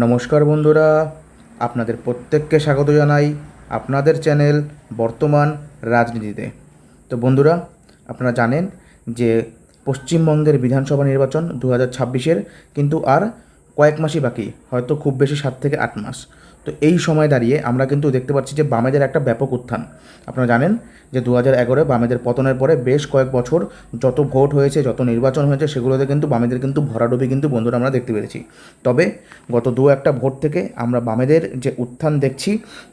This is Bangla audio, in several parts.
নমস্কার বন্ধুরা, আপনাদের প্রত্যেককে স্বাগত জানাই আপনাদের চ্যানেল বর্তমান রাজনীতিতে। তো বন্ধুরা, আপনারা জানেন যে পশ্চিমবঙ্গের বিধানসভা নির্বাচন দু হাজার কিন্তু আর কয়েক মাসই বাকি, হয়তো খুব বেশি সাত থেকে আট মাস। তো এই সময় দাঁড়িয়ে আমরা কিন্তু দেখতে পাচ্ছি যে বামেদের একটা ব্যাপক উত্থান। আপনারা জানেন যে দু হাজার এগারোয় বামেদের পতনের পরে বেশ কয়েক বছর যত ভোট হয়েছে, যত নির্বাচন হয়েছে, সেগুলোতে কিন্তু বামেদের কিন্তু ভরাডুবি কিন্তু বন্ধুরা আমরা দেখতে পেরেছি। তবে গত দু একটা ভোট থেকে আমরা বামেদের যে উত্থান দেখছি,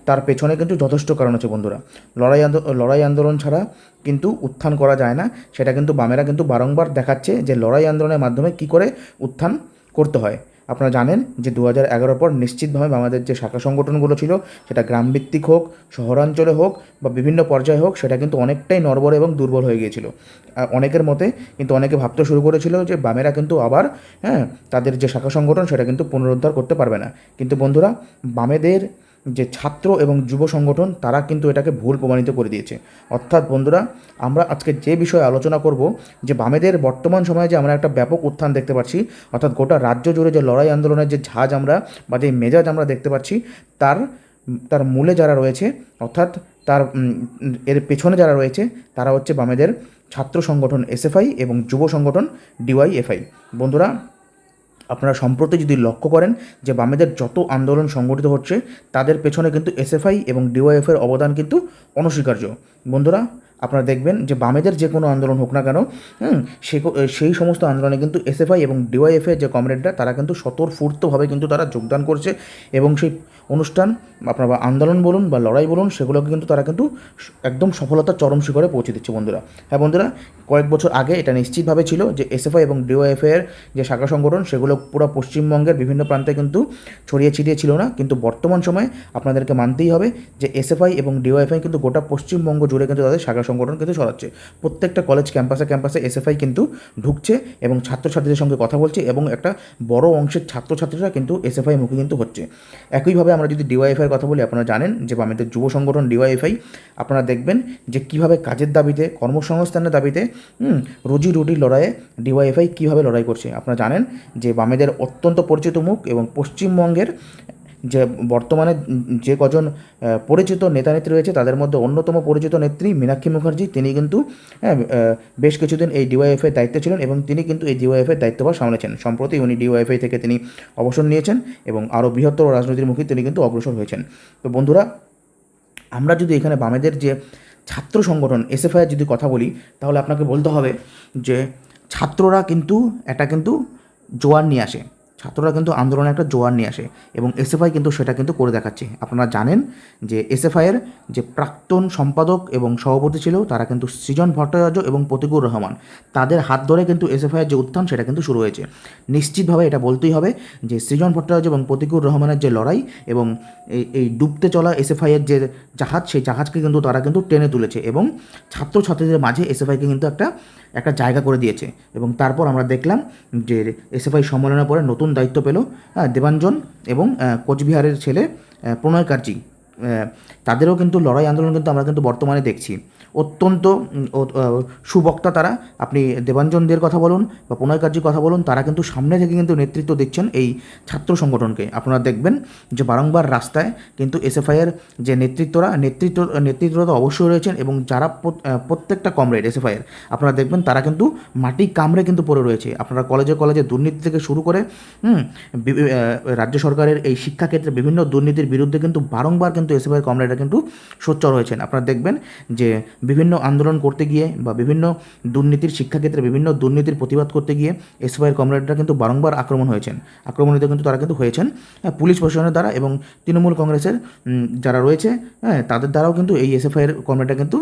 তার পেছনে কিন্তু যথেষ্ট কারণ আছে বন্ধুরা। লড়াই লড়াই আন্দোলন ছাড়া কিন্তু উত্থান করা যায় না। সেটা কিন্তু বামেরা কিন্তু বারংবার দেখাচ্ছে যে লড়াই আন্দোলনের মাধ্যমে কী করে উত্থান করতে হয়। আপনারা জানেন যে দু হাজার পর নিশ্চিতভাবে আমাদের যে শাখা সংগঠনগুলো ছিল, সেটা গ্রামভিত্তিক হোক, শহরাঞ্চলে হোক বা বিভিন্ন পর্যায়ে হোক, সেটা কিন্তু অনেকটাই নর্বর এবং দুর্বল হয়ে গিয়েছিল। অনেকের মতে কিন্তু অনেকে ভাবতে শুরু করেছিল যে বামেরা কিন্তু আবার হ্যাঁ তাদের যে শাখা সংগঠন, সেটা কিন্তু পুনরুদ্ধার করতে পারবে না। কিন্তু বন্ধুরা, বামেদের যে ছাত্র এবং যুব সংগঠন, তারা কিন্তু এটাকে ভুল প্রমাণিত করে দিয়েছে। অর্থাৎ বন্ধুরা, আমরা আজকে যে বিষয়ে আলোচনা করব, যে বামেদের বর্তমান সময়ে যে আমরা একটা ব্যাপক উত্থান দেখতে পাচ্ছি, অর্থাৎ গোটা রাজ্য জুড়ে যে লড়াই আন্দোলনের যে ঝাঁজ আমরা বা যে মেজাজ আমরা দেখতে পাচ্ছি, তার তার মূলে যারা রয়েছে, অর্থাৎ তার এর পেছনে যারা রয়েছে, তারা হচ্ছে বামেদের ছাত্র সংগঠন এসএফআই এবং যুব সংগঠন ডিওয়াইএফআই। বন্ধুরা আপনারা সম্প্রতি যদি লক্ষ্য করেন যে বামেদের যত আন্দোলন সংগঠিত হচ্ছে, তাদের পেছনে কিন্তু এসএফআই এবং ডিওয়াইএফের অবদান কিন্তু অনস্বীকার্য। বন্ধুরা, আপনারা দেখবেন যে বামেদের যে কোনো আন্দোলন হোক না কেন সেই সমস্ত আন্দোলনে কিন্তু এসএফআই এবং ডিওয়াইএফের যে কমরেডরা, তারা কিন্তু স্বতঃস্ফূর্তভাবে কিন্তু তারা যোগদান করছে এবং সেই অনুষ্ঠান আপনার আন্দোলন বলুন বা লড়াই বলুন, সেগুলোকে কিন্তু তারা কিন্তু একদম সফলতার চরম শিখরে পৌঁছে দিচ্ছে বন্ধুরা। হ্যাঁ বন্ধুরা, কয়েক বছর আগে এটা নিশ্চিতভাবে ছিল যে এসএফআই এবং ডিওএফের যে শাখা সংগঠন, সেগুলো পুরো পশ্চিমবঙ্গের বিভিন্ন প্রান্তে কিন্তু ছড়িয়ে ছিটিয়ে ছিল না। কিন্তু বর্তমান সময়ে আপনাদেরকে মানতেই হবে যে এসএফআই এবং ডিওএফআই কিন্তু গোটা পশ্চিমবঙ্গ জুড়ে কিন্তু তাদের শাখা সংগঠন কিন্তু ছড়াচ্ছে। প্রত্যেকটা কলেজ ক্যাম্পাসে ক্যাম্পাসে এসএফআই কিন্তু ঢুকছে এবং ছাত্রছাত্রীদের সঙ্গে কথা বলছে এবং একটা বড় অংশের ছাত্রছাত্রীরা কিন্তু এসএফআই মুখী কিন্তু হচ্ছে। একইভাবে আমরা যদি ডিওয়াইএফআইয়ের কথা বলি আপনারা জানেন যে বামেদের যুব সংগঠন ডিওয়াইএফআই আপনারা দেখবেন যে কীভাবে কাজের দাবিতে কর্মসংস্থানের দাবিতে হুম, রুজি রুটির লড়াইয়ে ডিওয়াইএফআই কীভাবে লড়াই করছে। আপনারা জানেন যে বামেদের অত্যন্ত পরিচিত মুখ এবং পশ্চিমবঙ্গের যে বর্তমানে যে কজন পরিচিত নেতা নেত্রী রয়েছে তাদের মধ্যে অন্যতম পরিচিত নেত্রী মীনাক্ষী মুখার্জি। তিনি কিন্তু হ্যাঁ, বেশ কিছুদিন এই ডিওয়াইএফের দায়িত্বে ছিলেন এবং তিনি কিন্তু এই ডিওয়াইএফের দায়িত্বভার সামলেছেন সম্প্রতি উনি ডিওয়াইএফআই থেকে তিনি অবসর নিয়েছেন এবং আরও বৃহত্তর রাজনীতির মুখে তিনি কিন্তু অগ্রসর হয়েছেন। তো বন্ধুরা আমরা যদি এখানে বামেদের যে ছাত্র সংগঠন এসএফআই যদি কথা বলি তাহলে আপনাকে বলতে হবে যে ছাত্ররা কিন্তু এটা কিন্তু জোয়ার নিয়ে আসে। ছাত্ররা কিন্তু আন্দোলনে একটা জোয়ার নিয়ে আসে এবং এসএফআই কিন্তু সেটা কিন্তু করে দেখাচ্ছে। আপনারা জানেন যে এসএফআইয়ের যে প্রাক্তন সম্পাদক এবং সভাপতি ছিল, তারা কিন্তু সৃজন ভট্টাচার্য এবং প্রতিকুর রহমান। তাদের হাত ধরে কিন্তু এসএফআইয়ের যে উত্থান, সেটা কিন্তু শুরু হয়েছে। নিশ্চিতভাবে এটা বলতেই হবে যে সৃজন ভট্টাচার্য এবং প্রতিকুর রহমানের যে লড়াই এবং এই এই ডুবতে চলা এসএফআইয়ের যে জাহাজ, সেই জাহাজকে কিন্তু তারা কিন্তু টেনে তুলেছে এবং ছাত্রছাত্রীদের মাঝে এসএফআইকে কিন্তু একটা একটা জায়গা করে দিয়েছে। এবং তারপর আমরা দেখলাম যে এসএফআই সম্মেলনের পরে নতুন দায়িত্ব পেল দেবাঞ্জন এবং কোচবিহারের ছেলে প্রণয় কার্জি। তাদেরও কিন্তু লড়াই আন্দোলন কিন্তু আমরা কিন্তু বর্তমানে দেখছি। অত্যন্ত সুবক্তা তারা। আপনি দেবাঞ্জনদের কথা বলুন বা প্রণয় কার্জির কথা বলুন, তারা কিন্তু সামনে থেকে কিন্তু নেতৃত্ব দিচ্ছেন এই ছাত্র সংগঠনকে। আপনারা দেখবেন যে বারংবার রাস্তায় কিন্তু এসএফআইয়ের যে নেতৃত্বরা, নেতৃত্ব, নেতৃত্বরা তো অবশ্যই রয়েছেন এবং যারা প্রত্যেকটা কমরেড এসএফআইয়ের আপনারা দেখবেন তারা কিন্তু মাটি কামড়ে কিন্তু পড়ে রয়েছে। আপনারা কলেজে কলেজে দুর্নীতি থেকে শুরু করে রাজ্য সরকারের এই শিক্ষাক্ষেত্রে বিভিন্ন দুর্নীতির বিরুদ্ধে কিন্তু বারংবার কিন্তু এসএফআইয়ের কমরেডরা কিন্তু সোচ্চার হয়েছেন। আপনারা দেখবেন যে বিভিন্ন আন্দোলন করতে গিয়ে বা বিভিন্ন দুর্নীতির শিক্ষাক্ষেত্রে বিভিন্ন দুর্নীতির প্রতিবাদ করতে গিয়ে এসএফআইয়ের কমরেডরা কিন্তু বারংবার আক্রমণ হয়েছেন। আক্রমণিত কিন্তু তারা কিন্তু হয়েছেন। হ্যাঁ, পুলিশ প্রশাসনের দ্বারা এবং তৃণমূল কংগ্রেসের যারা রয়েছে হ্যাঁ তাদের দ্বারাও কিন্তু এই এসএফআইয়ের কমরেডরা কিন্তু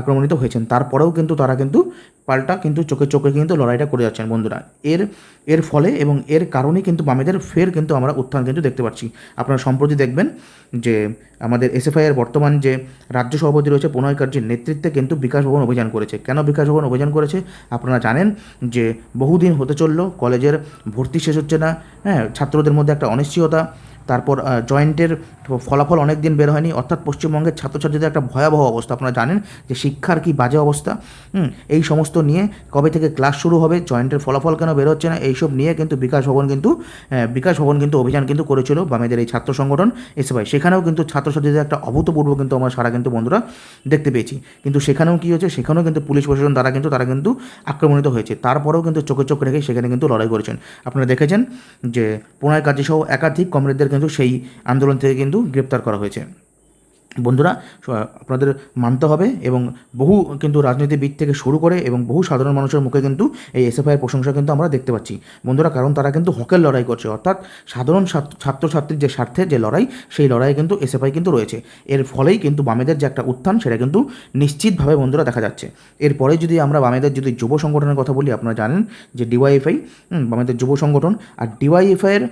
আক্রমণিত হয়েছেন। তারপরেও কিন্তু তারা কিন্তু পাল্টা কিন্তু চোখে চোখে কিন্তু লড়াইটা করে যাচ্ছেন বন্ধুরা। এর এর ফলে এবং এর কারণে কিন্তু বামেদের ফের কিন্তু আমরা উত্থান কিন্তু দেখতে পাচ্ছি। আপনারা সম্প্রতি দেখবেন যে আমাদের এসএফআইয়ের বর্তমান যে রাজ্য সভাপতি রয়েছে প্রণয় কার্যের নেতৃত্বে কিন্তু বিকাশ ভবন অভিযান করেছে। কেন বিকাশ ভবন অভিযান করেছে? আপনারা জানেন যে বহুদিন হতে চলল, কলেজের ভর্তি শেষ হচ্ছে না হ্যাঁ ছাত্রদের মধ্যে একটা অনিশ্চয়তা তারপর জয়েন্টের ফলাফল অনেক দিন বের হয়নি। অর্থাৎ পশ্চিমবঙ্গের ছাত্রছাত্রীদের একটা ভয়াবহ অবস্থা, আপনারা জানেন যে শিক্ষার কি বাজে অবস্থা। এই সমস্ত নিয়ে কবে থেকে ক্লাস শুরু হবে, জয়েন্টের ফলাফল কেন বের হচ্ছে না, এইসব নিয়ে কিন্তু বিকাশ ভবন কিন্তু বিকাশ ভবন কিন্তু অভিযান কিন্তু করেছিল বামেদের এই ছাত্র সংগঠন এসএফআই। সেখানেও কিন্তু ছাত্রছাত্রীদের একটা অভূতপূর্ব কিন্তু আমরা সারা কিন্তু বন্ধুরা দেখতে পেয়েছি। কিন্তু সেখানেও কী হয়েছে, সেখানেও কিন্তু পুলিশ প্রশাসন দ্বারা কিন্তু তারা কিন্তু আক্রমণিত হয়েছে। তারপরেও কিন্তু চোখে চোখ রেখে সেখানে কিন্তু লড়াই করেছেন। আপনারা দেখেছেন যে পুনয় কাজী সহ একাধিক কমরেডদের কিন্তু সেই আন্দোলন থেকে কিন্তু গ্রেপ্তার করা হয়েছে। বন্ধুরা আপনাদের মানতে হবে এবং বহু কিন্তু রাজনীতিবিদ থেকে শুরু করে এবং বহু সাধারণ মানুষের মুখে কিন্তু এই এসএফআইয়ের প্রশংসা কিন্তু আমরা দেখতে পাচ্ছি। বন্ধুরা, কারণ তারা কিন্তু হকের লড়াই করছে। অর্থাৎ সাধারণ ছাত্রছাত্রীর যে স্বার্থে যে লড়াই, সেই লড়াইয়ে কিন্তু এসএফআই কিন্তু রয়েছে। এর ফলেই কিন্তু বামেদের যে একটা উত্থান, সেটা কিন্তু নিশ্চিতভাবে বন্ধুরা দেখা যাচ্ছে। এরপরে যদি আমরা বামেদের যদি যুব সংগঠনের কথা বলি, আপনারা জানেন যে ডিওয়াইএফআই বামেদের যুব সংগঠন। আর ডিওয়াইএফআইয়ের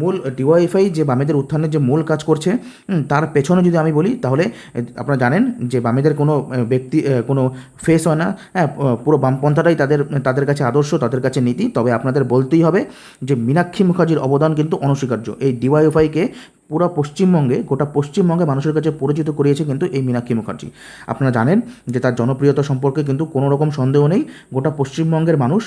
মূল, ডিওয়াইএফআই যে বামেদের উত্থানের যে মূল কাজ করছে তার পেছনে যদি আমি বলি, তাহলে আপনারা জানেন যে বামেদের কোনো ব্যক্তি কোনো ফেস হয় না। হ্যাঁ পুরো বামপন্থাটাই তাদের তাদের কাছে আদর্শ, তাদের কাছে নীতি। তবে আপনাদের বলতেই হবে যে, মীনাক্ষী মুখার্জির অবদান কিন্তু অনস্বীকার্য। এই ডিওয়াইএফআইকে পুরো পশ্চিমবঙ্গে, গোটা পশ্চিমবঙ্গে মানুষের কাছে পরিচিত করিয়েছে কিন্তু এই মীনাক্ষী মুখার্জি। আপনারা জানেন যে তার জনপ্রিয়তা সম্পর্কে কিন্তু কোনো রকম সন্দেহ নেই। গোটা পশ্চিমবঙ্গের মানুষ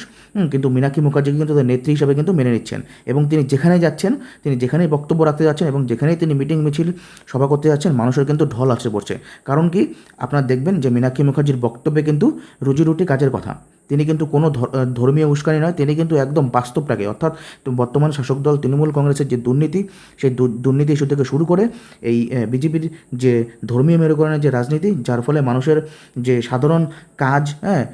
কিন্তু মীনাক্ষী মুখার্জিকে কিন্তু তাদের নেত্রী হিসাবে কিন্তু মেনে নিচ্ছেন এবং তিনি যেখানে যাচ্ছেন, তিনি যেখানেই বক্তব্য রাখতে যাচ্ছেন এবং যেখানেই তিনি মিটিং মিছিল, সভা করতে যাচ্ছেন, মানুষের কিন্তু ঢল আসে পড়ছে। কারণ কি? আপনারা দেখবেন যে মীনাক্ষী মুখার্জির বক্তব্যে কিন্তু রুটি কাজের কথা। তিনি কিন্তু কোনো ধর- ধর্মীয় উস্কানি নয়, তিনি কিন্তু একদম বাস্তবটাকে, অর্থাৎ বর্তমান শাসক দল তৃণমূল কংগ্রেসের যে দুর্নীতি, সেই দুর্নীতি ইস্যু থেকে শুরু করে এই বিজেপির যে ধর্মীয় মেরুকরণের যে রাজনীতি, যার ফলে মানুষের যে সাধারণ কাজ হ্যাঁ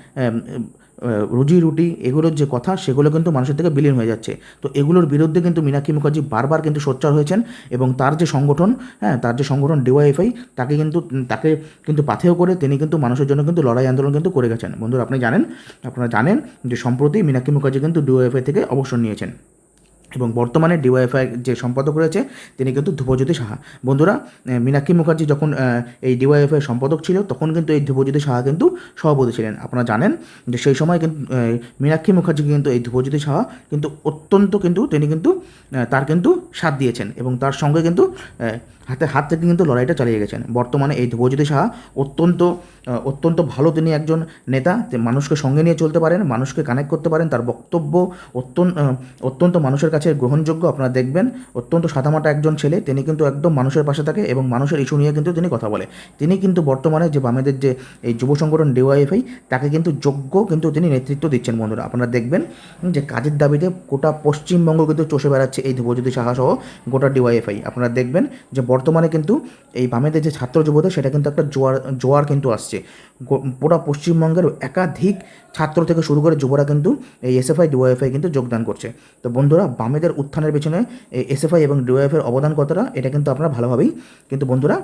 রুজি রুটি এগুলোর যে কথা, সেগুলো কিন্তু মানুষের থেকে বিলীন হয়ে যাচ্ছে। তো এগুলোর বিরুদ্ধে কিন্তু মীনাক্ষী মুখার্জি বারবার কিন্তু সোচ্চার হয়েছেন এবং তার যে সংগঠন হ্যাঁ তার যে সংগঠন ডিওয়াইএফআই, তাকে কিন্তু তাকে কিন্তু পাথেও করে তিনি কিন্তু মানুষের জন্য কিন্তু লড়াই আন্দোলন কিন্তু করে গেছেন। বন্ধুরা, আপনি জানেন, আপনারা জানেন যে সম্প্রতি মীনাক্ষী মুখার্জি কিন্তু ডিওয়াইএফআই থেকে অবসর নিয়েছেন। এবং বর্তমানে ডিওয়াইএফআই যে সম্পাদক রয়েছে, তিনি কিন্তু ধ্রুবজ্যোতি সাহা। বন্ধুরা মিনাক্ষী মুখার্জি যখন এই ডিওয়াইএফআই সম্পাদক ছিল, তখন কিন্তু এই ধ্রুবজ্যোতি সাহা কিন্তু সভাপতি ছিলেন। আপনারা জানেন যে সেই সময় কিন্তু মিনাক্ষী মুখার্জি কিন্তু এই ধ্রুবজ্যোতি সাহা কিন্তু অত্যন্ত কিন্তু, তিনি কিন্তু তার কিন্তু সাথ দিয়েছেন এবং তার সঙ্গে কিন্তু হাতে, হাত থেকে কিন্তু লড়াইটা চালিয়ে গেছেন। বর্তমানে এই ধ্রুবজ্যোতি সাহা অত্যন্ত অত্যন্ত ভালো তিনি একজন নেতা। মানুষকে সঙ্গে নিয়ে চলতে পারেন, মানুষকে কানেক্ট করতে পারেন। তার বক্তব্য অত্যন্ত অত্যন্ত মানুষের কাছে গ্রহণযোগ্য, আপনারা দেখবেন। অত্যন্ত সাদামাটা একজন ছেলে, তিনি কিন্তু একদম মানুষের পাশে থাকে এবং মানুষের ইস্যু নিয়ে কিন্তু তিনি কথা বলে। তিনি কিন্তু বর্তমানে যে বামেদের যে, এই যুব সংগঠন ডিওয়াইএফআই তাকে কিন্তু যোগ্য কিন্তু তিনি নেতৃত্ব দিচ্ছেন, বন্ধুরা। আপনারা দেখবেন যে কাজের দাবিতে গোটা পশ্চিমবঙ্গ কিন্তু চষে বেড়াচ্ছে এই ধ্রুবজ্যোতি সাহা সহ গোটা ডিওয়াইএফআই আপনারা দেখবেন যে বর্তমানে কিন্তু এই বামেদের যে ছাত্র যুবদের সেটা কিন্তু একটা জোয়ার জোয়ার কিন্তু আসছে। পুরো পশ্চিমবঙ্গের একাধিক ছাত্র থেকে শুরু করে যুবরা কিন্তু এই এসএফআই ডিওয়াইএফআই কিন্তু যোগদান করছে। তো বন্ধুরা, বামেদের উত্থানের পেছনে এই এসএফআই এবং ডিওয়াইএফের অবদান কতটা, এটা কিন্তু আপনারা ভালোভাবেই কিন্তু বন্ধুরা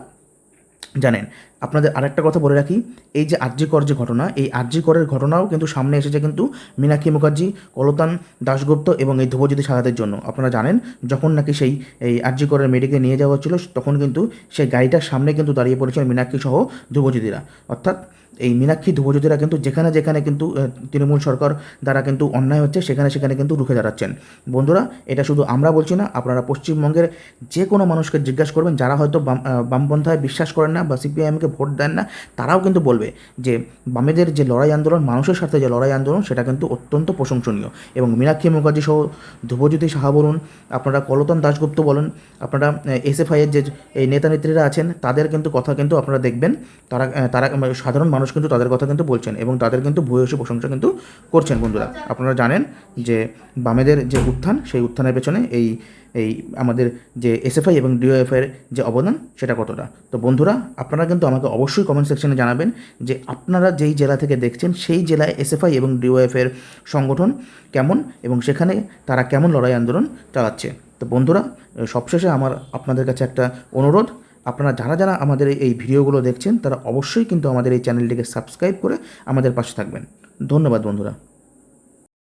জানেন, আপনাদের আরেকটা কথা বলে রাখি, এই যে আর্যিকর যে ঘটনা, এই আর্যিকরের ঘটনাও কিন্তু সামনে এসেছে কিন্তু মীনাক্ষী মুখার্জি, কলতান দাশগুপ্ত এবং এই ধ্রুবজ্যোতি সাহাদের জন্য। আপনারা জানেন, যখন নাকি সেই, এই আর্যিকরের মেয়েটিকে নিয়ে যাওয়া হচ্ছিল, তখন কিন্তু সেই গাড়িটার সামনে কিন্তু দাঁড়িয়ে পড়েছিল মীনাক্ষী সহ ধ্রুবজ্যোতিরা। অর্থাৎ এই মীনাক্ষী ধ্রুবজ্যোতিরা কিন্তু যেখানে যেখানে কিন্তু তৃণমূল সরকার দ্বারা কিন্তু অন্যায় হচ্ছে, সেখানে সেখানে কিন্তু রুখে দাঁড়াচ্ছেন। বন্ধুরা, এটা শুধু আমরা বলছি না, আপনারা পশ্চিমবঙ্গের যে কোনো মানুষকে জিজ্ঞাসা করবেন, যারা হয়তো বাম বামপন্থায় বিশ্বাস করেন না বা সিপিআইএমকে ভোট দেন না, তারাও কিন্তু বলবে যে বামেদের যে লড়াই আন্দোলন, মানুষের সাথে যে লড়াই আন্দোলন, সেটা কিন্তু অত্যন্ত প্রশংসনীয়। এবং মীনাক্ষী মুখার্জি সহ ধ্রুবজ্যোতি সাহা বলুন, আপনারা কলতন দাশগুপ্ত বলুন, আপনারা এসএফআইয়ের যে, এই নেতা নেত্রীরা আছেন, তাদের কিন্তু কথা কিন্তু আপনারা দেখবেন। তারা তারা, সাধারণ মানুষ কিন্তু তাদের কথা কিন্তু বলছেন এবং তাদের কিন্তু ভূয়সী প্রশংসা কিন্তু করছেন বন্ধুরা। আপনারা জানেন যে বামেদের যে উত্থান, সেই উত্থানের পেছনে এই এই আমাদের যে এসএফআই এবং ডিওএফআইয়ের যে অবদান, সেটা কতটা? তো বন্ধুরা, আপনারা কিন্তু আমাকে অবশ্যই কমেন্ট সেকশনে জানাবেন যে আপনারা যেই জেলা থেকে দেখছেন, সেই জেলায় এসএফআই এবং ডিওএফের সংগঠন কেমন এবং সেখানে তারা কেমন লড়াই আন্দোলন চালাচ্ছে? তো বন্ধুরা, সবশেষে আমার আপনাদের কাছে একটা অনুরোধ আপনারা যারা যারা আমাদের এই ভিডিওগুলো দেখছেন, তারা অবশ্যই কিন্তু আমাদের এই চ্যানেলটিকে সাবস্ক্রাইব করে আমাদের পাশে থাকবেন। ধন্যবাদ বন্ধুরা।